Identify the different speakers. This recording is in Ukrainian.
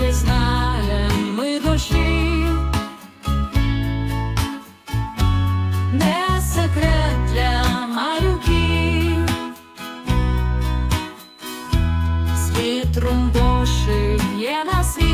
Speaker 1: не знаєм ми дощі, не секрет для малюків, з вітром дощів є на світ.